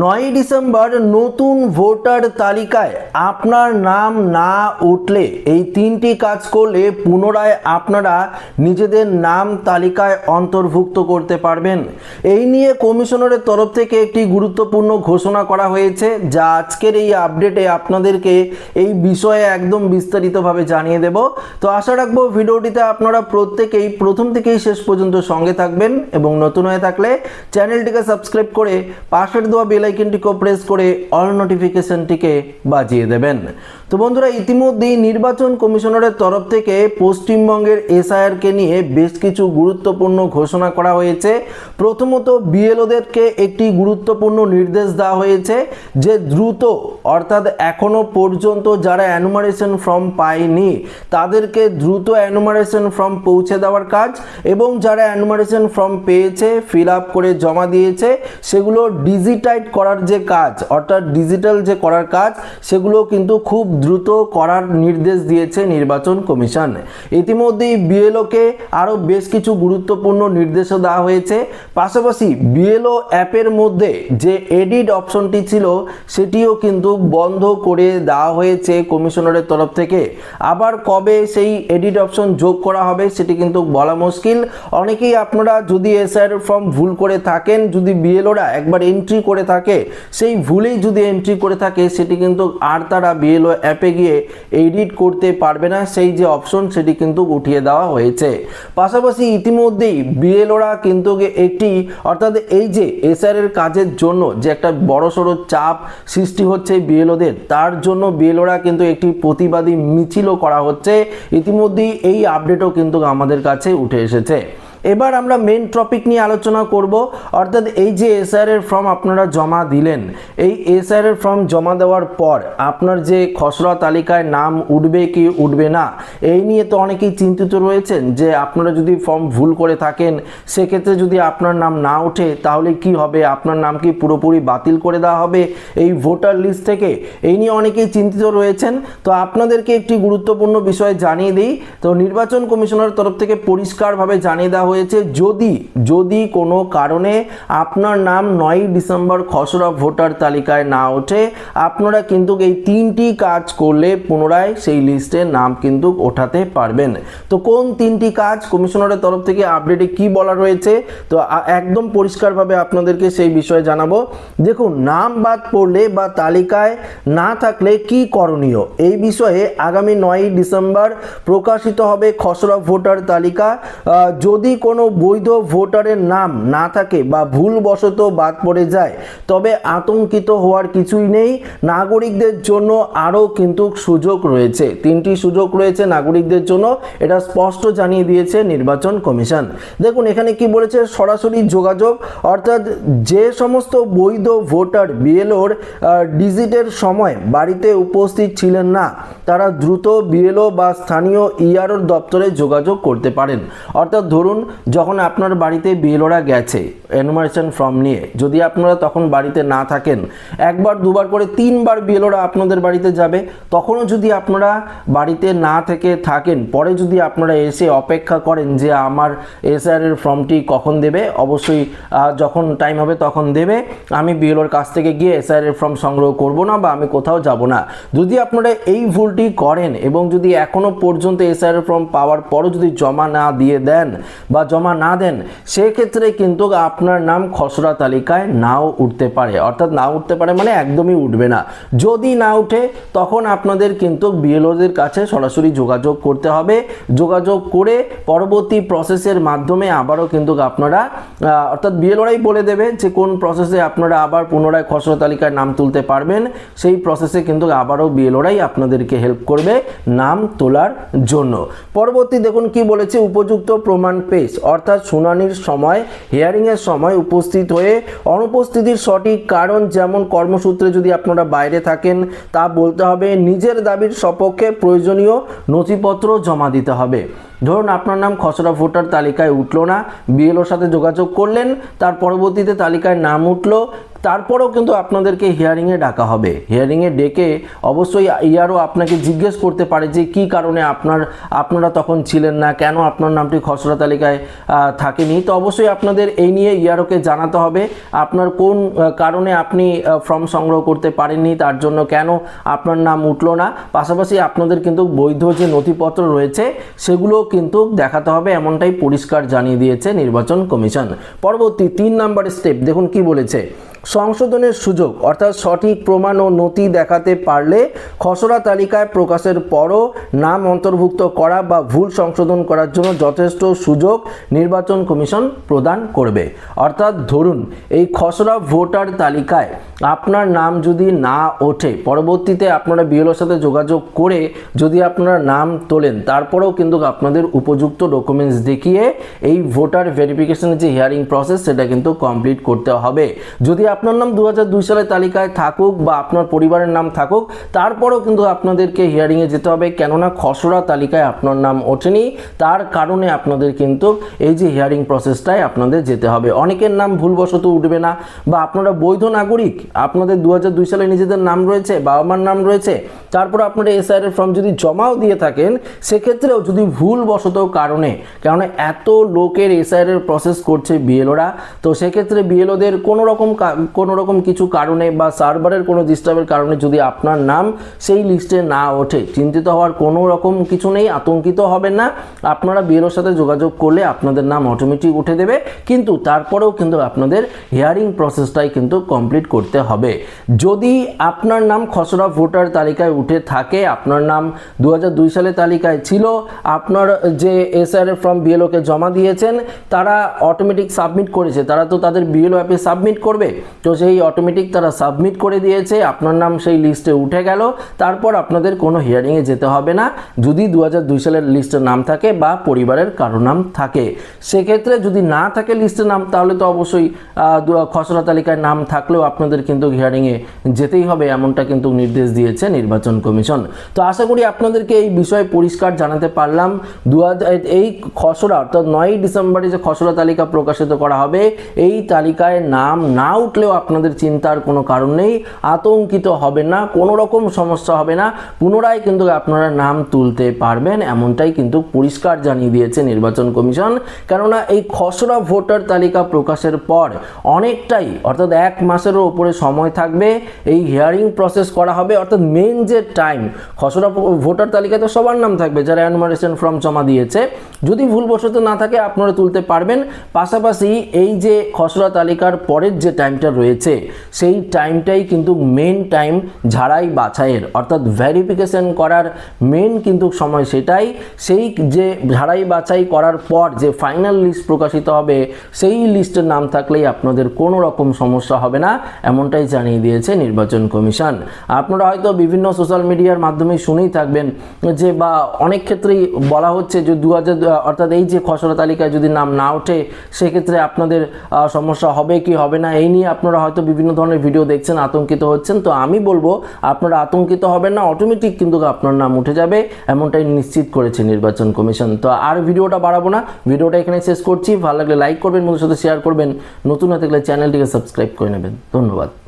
নয়ই ডিসেম্বর নতুন ভোটার তালিকায় আপনার নাম না উঠলে এই তিনটি কাজ করলে পুনরায় আপনারা নিজেদের নাম তালিকায় অন্তর্ভুক্ত করতে পারবেন। এই নিয়ে কমিশনারের তরফ থেকে একটি গুরুত্বপূর্ণ ঘোষণা করা হয়েছে, যা আজকের এই আপডেটে আপনাদেরকে এই বিষয়ে একদম বিস্তারিতভাবে জানিয়ে দেব। তো আশা রাখব ভিডিওটিতে আপনারা প্রত্যেকেই প্রথম থেকেই শেষ পর্যন্ত সঙ্গে থাকবেন এবং নতুন হয়ে থাকলে চ্যানেলটিকে সাবস্ক্রাইব করে পাশের দেওয়া বেল আইকনটিকেও প্রেস করে অল নোটিফিকেশনটিকে বাজিয়ে দেবেন। তো বন্ধুরা, ইতিমধ্যেই নির্বাচন কমিশনারের তরফ থেকে পশ্চিমবঙ্গের এসআইআরকে নিয়ে বেশ কিছু গুরুত্বপূর্ণ ঘোষণা করা হয়েছে। প্রথমত, বিএলওদেরকে একটি গুরুত্বপূর্ণ নির্দেশ দেওয়া হয়েছে যে দ্রুত, অর্থাৎ এখনও পর্যন্ত যারা অ্যানুমারেশন ফর্ম পায়নি, তাদেরকে দ্রুত অ্যানুমারেশন ফর্ম পৌঁছে দেওয়ার কাজ এবং যারা অ্যানুমারেশন ফর্ম পেয়েছে ফিল আপ করে জমা দিয়েছে, সেগুলো ডিজিটাইট করার যে কাজ, অর্থাৎ ডিজিটাল যে করার কাজ সেগুলো কিন্তু খুব দ্রুত করার নির্দেশ দিয়েছে নির্বাচন কমিশন। ইতিমধ্যেই বিএলওকে আরও বেশ কিছু গুরুত্বপূর্ণ নির্দেশও দেওয়া হয়েছে। পাশাপাশি বিএলও অ্যাপের মধ্যে যে এডিট অপশনটি ছিল, সেটিও কিন্তু বন্ধ করে দেওয়া হয়েছে কমিশনারের তরফ থেকে। আবার কবে সেই এডিট অপশন যোগ করা হবে, সেটি কিন্তু বলা মুশকিল। অনেকেই আপনারা যদি এসআইআর ফর্ম ভুল করে থাকেন, যদি বিএলওরা একবার এন্ট্রি করে থাকে, সেই ভুলেই যদি এন্ট্রি করে থাকে, সেটি কিন্তু আর তারা বিএলও অ্যাপে গিয়ে এডিট করতে পারবে না, সেই যে অপশন সেটি কিন্তু উঠিয়ে দেওয়া হয়েছে। পাশাপাশি ইতিমধ্যেই বিএলওরা কিন্তু একটি, অর্থাৎ এই যে এসআর এর কাজের জন্য যে একটা বড়সড় চাপ সৃষ্টি হচ্ছে বিএলওদের তার জন্য বিএলওরা কিন্তু একটি প্রতিবাদী মিছিলও করা হচ্ছে। ইতিমধ্যেই এই আপডেটও কিন্তু আমাদের কাছে উঠে এসেছে। এবার আমরা মেন টপিক নিয়ে আলোচনা করব। অর্থাৎ এই যে এসআর এর ফর্ম আপনারা জমা দিলেন, এই এসআর এর ফর্ম জমা দেওয়ার পর আপনার যে খসড়া তালিকায় নাম উঠবে কি উঠবে না, এই নিয়ে তো অনেকেই চিন্তিত রয়েছেন যে আপনারা যদি ফর্ম ভুল করে থাকেন, সেক্ষেত্রে যদি আপনার নাম না ওঠে, তাহলে কি হবে? আপনার নাম কি পুরোপুরি বাতিল করে দেওয়া হবে? এই ভোটার লিস্ট থেকে এই নিয়ে অনেকেই চিন্তিত রয়েছেন। তো আপনাদেরকে একটি গুরুত্বপূর্ণ বিষয় জানিয়ে দিই। তো নির্বাচন কমিশনের তরফ থেকে পরিষ্কারভাবে জানিয়ে দেওয়া হয়েছে যদি যদি কোনো কারণে আপনার নাম নয়ই ডিসেম্বর খসড়া ভোটার তালিকায় না ওঠে, আপনারা কিন্তু এই তিনটি কাজ করলে পুনরায় সেই লিস্টে নাম কিন্তু ওঠাতে পারবেন। তো কোন তিনটি কাজ কমিশনারের তরফ থেকে আপডেটে কি বলা রয়েছে? তো একদম পরিষ্কারভাবে আপনাদেরকে সেই বিষয়ে জানাব। দেখুন, নাম বাদ পড়লে বা তালিকায় না থাকলে কি করণীয়? এই বিষয়ে আগামী নয়ই ডিসেম্বর প্রকাশিত হবে খসড়া ভোটার তালিকা। যদি কোনো বৈধ ভোটারের নাম না থাকে বা ভুলবশত বাদ পড়ে যায়, তবে আতঙ্কিত হওয়ার কিছুই নেই। নাগরিকদের জন্য আরও কিন্তু সুযোগ রয়েছে। তিনটি সুযোগ রয়েছে নাগরিকদের জন্য, এটা স্পষ্ট জানিয়ে দিয়েছে নির্বাচন কমিশন। দেখুন, এখানে কি বলেছে? সরাসরি যোগাযোগ, অর্থাৎ যে সমস্ত বৈধ ভোটার বিএলওর ডিজিটের সময় বাড়িতে উপস্থিত ছিলেন না, তারা দ্রুত বিএলও বা স্থানীয় ইআরওর দপ্তরে যোগাযোগ করতে পারেন। অর্থাৎ ধরুন যখন আপনার বাড়িতে বিএলওরা গেছে এনুমারেশন ফর্ম নিয়ে, যদি আপনারা তখন বাড়িতে না থাকেন, একবার, দুবার করে তিনবার বিএলওরা আপনাদের বাড়িতে যাবে, তখনও যদি আপনারা বাড়িতে না থেকে থাকেন, পরে যদি আপনারা এসে অপেক্ষা করেন যে আমার এসআর এর ফর্মটি কখন দেবে, অবশ্যই যখন টাইম হবে তখন দেবে। আমি বিএলওর কাছ থেকে গিয়ে এসআর এর ফর্ম সংগ্রহ করব না বা আমি কোথাও যাব না। যদি আপনারা এই ভুলটি করেন এবং যদি এখনও পর্যন্ত এসআর এর ফর্ম পাওয়ার পরও যদি জমা না দিয়ে দেন বা জমা না দেন, সেক্ষেত্রে কিন্তু আপনার নাম খসড়া তালিকায় নাও উঠতে পারে। অর্থাৎ না উঠতে পারে মানে একদমই উঠবে না। যদি না উঠে, তখন আপনাদের কিন্তু বিএলওদের কাছে সরাসরি যোগাযোগ করতে হবে। যোগাযোগ করে পরবর্তী প্রসেসের মাধ্যমে আবারও কিন্তু আপনারা অর্থাৎ বিএলওরাই বলে দেবে যে কোন প্রসেসে আপনারা আবার পুনরায় খসড়া তালিকায় নাম তুলতে পারবেন। সেই প্রসেসে কিন্তু আবারও বিএলওরাই আপনাদেরকে হেল্প করবে নাম তোলার জন্য। পরবর্তী দেখুন কি বলেছে উপযুক্ত প্রমাণ পেশ। অর্থাৎ শুনানির সময় হিয়ারিংয়ের সময় উপস্থিত হয়ে অনুপস্থিতির সঠিক কারণ যেমন কর্মসূত্রে যদি আপনারা বাইরে থাকেন, তা বলতে হবে। নিজের দাবির সপক্ষে প্রয়োজনীয় নথিপত্র জমা দিতে হবে। ধরুন আপনার নাম খসড়া ভোটার তালিকায় উঠল না, বিএলওর সাথে যোগাযোগ করলেন, তার পরবর্তীতে তালিকায় নাম উঠল তারপরেও কিন্তু আপনাদেরকে হিয়ারিংয়ে ডাকা হবে। হিয়ারিংয়ে ডেকে অবশ্যই ইয়ারও আপনাকে জিজ্ঞেস করতে পারে যে কি কারণে আপনার, আপনারা তখন ছিলেন না, কেন আপনার নামটি খসড়া তালিকায় থাকেনি? তো অবশ্যই আপনাদের এই নিয়ে ইয়ারোকে জানাতে হবে, আপনার কোন কারণে আপনি ফর্ম সংগ্রহ করতে পারেননি, তার জন্য কেন আপনার নাম উঠল না? পাশাপাশি আপনাদের কিন্তু বৈধ যে নথিপত্র রয়েছে, সেগুলো কিন্তু দেখাতে হবে, এমনটাই পরিষ্কার জানিয়ে দিয়েছে নির্বাচন কমিশন। পরবর্তী তিন নাম্বার স্টেপ দেখুন কি বলেছে। সংশোধনের সুযোগ, অর্থাৎ সঠিক প্রমাণ ও নথি দেখাতে পারলে খসড়া তালিকায় প্রকাশের পরও নাম অন্তর্ভুক্ত করা বা ভুল সংশোধন করার জন্য যথেষ্ট সুযোগ নির্বাচন কমিশন প্রদান করবে। অর্থাৎ ধরুন, এই খসড়া ভোটার তালিকায় আপনার নাম যদি না ওঠে, পরবর্তীতে আপনারা বিএলওর সাথে যোগাযোগ করে যদি আপনারা নাম তোলেন, তারপরেও কিন্তু আপনাদের উপযুক্ত ডকুমেন্টস দেখিয়ে এই ভোটার ভেরিফিকেশনের যে হিয়ারিং প্রসেস সেটা কিন্তু কমপ্লিট করতে হবে। যদি আপনার নাম দু হাজার দুই সালের তালিকায় থাকুক বা আপনার পরিবারের নাম থাকুক, তারপরেও কিন্তু আপনাদেরকে হিয়ারিংয়ে যেতে হবে। কেননা খসড়া তালিকায় আপনার নাম ওঠেনি, তার কারণে আপনাদের কিন্তু এই যে হিয়ারিং প্রসেসটাই আপনাদের যেতে হবে। অনেকের নাম ভুলবশত উঠবে না, বা আপনারা বৈধ নাগরিক, আপনাদের দু হাজার দুই সালে নিজেদের নাম রয়েছে বাবা মার নাম রয়েছে, তারপর আপনারা এসআইআর ফর্ম যদি জমাও দিয়ে থাকেন, সেক্ষেত্রেও যদি ভুলবশত কারণে কারণ এত লোকের এসআইআর প্রসেস করছে বিএলওরা তো সেক্ষেত্রে বিএলওদের কোনো রকম কা- কোনো রকম কিছু কারণে বা সার্ভারের কোনো ডিস্টার্বের কারণে যদি আপনার নাম সেই লিস্টে না ওঠে, চিন্তিত হওয়ার কোনো রকম কিছু নেই, আতঙ্কিত হবেন না। আপনারা বিএলওর সাথে যোগাযোগ করলে আপনাদের নাম অটোমেটিক উঠে দেবে, কিন্তু তারপরেও কিন্তু আপনাদের হিয়ারিং প্রসেসটাই কিন্তু কমপ্লিট করতে হবে। যদি আপনার নাম খসড়া ভোটার তালিকায় উঠে থাকে, আপনার নাম দু সালে তালিকায় ছিল, আপনার যে এসআর ফর্ম বিএলওকে জমা দিয়েছেন, তারা অটোমেটিক সাবমিট করেছে, তারা তো তাদের বিএলও অ্যাপে সাবমিট করবে। তো সেই অটোমেটিক তারা সাবমিট করে দিয়েছে, আপনার নাম সেই লিস্টে উঠে গেল, তারপর আপনাদের কোনো হিয়ারিংয়ে যেতে হবে না, যদি দু সালের লিস্টে নাম থাকে বা পরিবারের কারও নাম থাকে। সেক্ষেত্রে যদি না থাকে লিস্টে নাম, তাহলে তো অবশ্যই খসড়া তালিকায় নাম থাকলেও আপনাদের কিন্তু হিয়ারিংয়ে যেতেই হবে, এমনটা কিন্তু নির্দেশ দিয়েছে নির্বাচন কমিশন। তো আশা করি আপনাদেরকে এই বিষয়ে পরিষ্কার জানাতে পারলাম। দু হাজার এই খসড়া, অর্থাৎ নয়ই ডিসেম্বরে যে খসড়া তালিকা প্রকাশিত করা হবে, এই তালিকায় নাম না উঠলেও আপনাদের চিন্তার কোনো কারণ নেই, আতঙ্কিত হবেন না, কোনো রকম সমস্যা হবে না, পুনরায় কিন্তু আপনারা নাম তুলতে পারবেন, এমনটাই কিন্তু পরিষ্কার জানিয়ে দিয়েছে নির্বাচন কমিশন। কেননা এই খসড়া ভোটার তালিকা প্রকাশের পর অনেকটাই, অর্থাৎ এক মাসেরও উপরে সময় থাকবে, এই হিয়ারিং প্রসেস করা হবে, অর্থাৎ মেন যে টাইম খসড়া ভোটার তালিকায় তো সবার নাম থাকবে, যারা অ্যানুমারেশন ফর্ম জমা দিয়েছে যদি ভুলবশত না থাকে, আপনারা তুলতে পারবেন। পাশাপাশি এই যে খসড়া তালিকার পরের যে টাইমটা রয়েছে, সেই টাইমটাই কিন্তু মেন টাইম ঝাড়াই বাছাইয়ের, অর্থাৎ ভেরিফিকেশন করার মেন কিন্তু সময় সেটাই। সেই যে ঝাড়াই বাছাই করার পর যে ফাইনাল লিস্ট প্রকাশিত হবে, সেই লিস্টের নাম থাকলেই আপনাদের কোনো রকম সমস্যা হবে না, এমনটাই জানিয়ে দিয়েছে নির্বাচন কমিশন। আপনারা হয়তো বিভিন্ন সোশ্যাল মিডিয়ার মাধ্যমে শুনেই থাকবেন যে বা অনেক ক্ষেত্রেই বলা হচ্ছে যে দু হাজার অর্থাৎ এই যে খসড়া তালিকায় যদি নাম না ওঠে, সেক্ষেত্রে আপনাদের সমস্যা হবে কি হবে না? এই নিয়ে আপনারা হয়তো বিভিন্ন ধরনের ভিডিও দেখছেন, আতঙ্কিত হচ্ছেন। তো আমি বলব, আপনারা আতঙ্কিত হবেন না অটোমেটিক কিন্তু আপনার নাম উঠে যাবে, এমনটাই নিশ্চিত করেছে নির্বাচন কমিশন। তো আর ভিডিওটা বাড়াবো না, ভিডিওটা এখানে শেষ করছি। ভালো লাগলে লাইক করবেন বন্ধুর সাথে শেয়ার করবেন। নতুন হয়ে থাকলে চ্যানেলটিকে সাবস্ক্রাইব করে নেবেন। ধন্যবাদ।